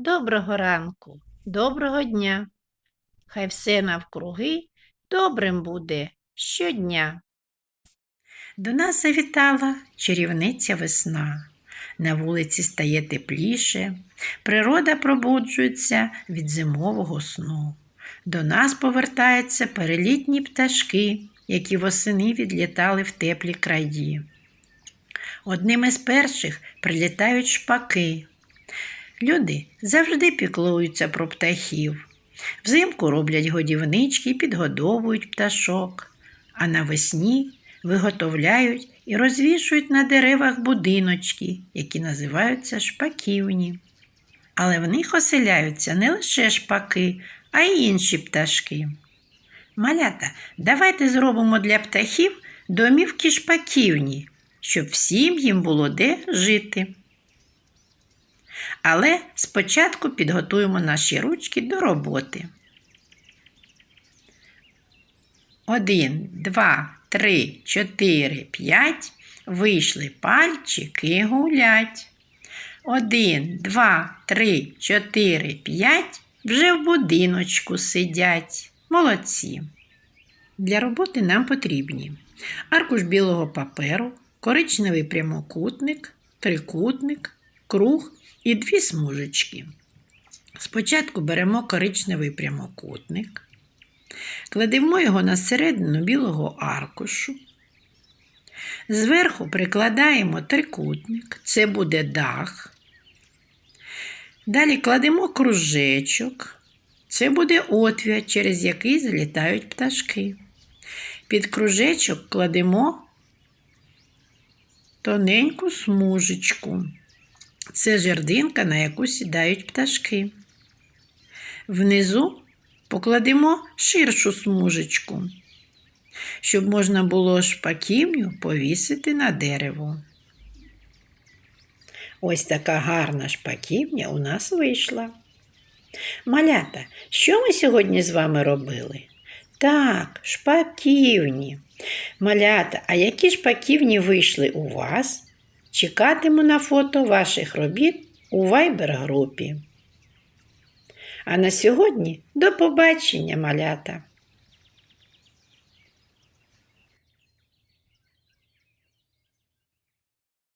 Доброго ранку, доброго дня. Хай все навкруги добрим буде щодня. До нас завітала чарівниця весна. На вулиці стає тепліше, природа пробуджується від зимового сну. До нас повертаються перелітні пташки, які восени відлітали в теплі краї. Одним із перших прилітають шпаки. Люди завжди піклуються про птахів. Взимку роблять годівнички і підгодовують пташок, а навесні виготовляють і розвішують на деревах будиночки, які називаються шпаківні. Але в них оселяються не лише шпаки, а й інші пташки. Малята, давайте зробимо для птахів домівки шпаківні, щоб всім їм було де жити. Але спочатку підготуємо наші ручки до роботи. Один, два, три, чотири, п'ять. Вийшли пальчики гулять. Один, два, три, чотири, п'ять. Вже в будиночку сидять. Молодці. Для роботи нам потрібні аркуш білого паперу, коричневий прямокутник, трикутник, круг і дві смужечки. Спочатку беремо коричневий прямокутник, кладемо його на середину білого аркушу. Зверху прикладаємо трикутник, це буде дах. Далі кладемо кружечок, це буде отвір, через який залітають пташки. Під кружечок кладемо тоненьку смужечку. Це жердинка, на яку сідають пташки. Внизу покладемо ширшу смужечку, щоб можна було шпаківню повісити на дерево. Ось така гарна шпаківня у нас вийшла. Малята, що ми сьогодні з вами робили? Так, шпаківні. Малята, а які шпаківні вийшли у вас? Чекатиму на фото ваших робіт у Viber групі. А на сьогодні до побачення, малята!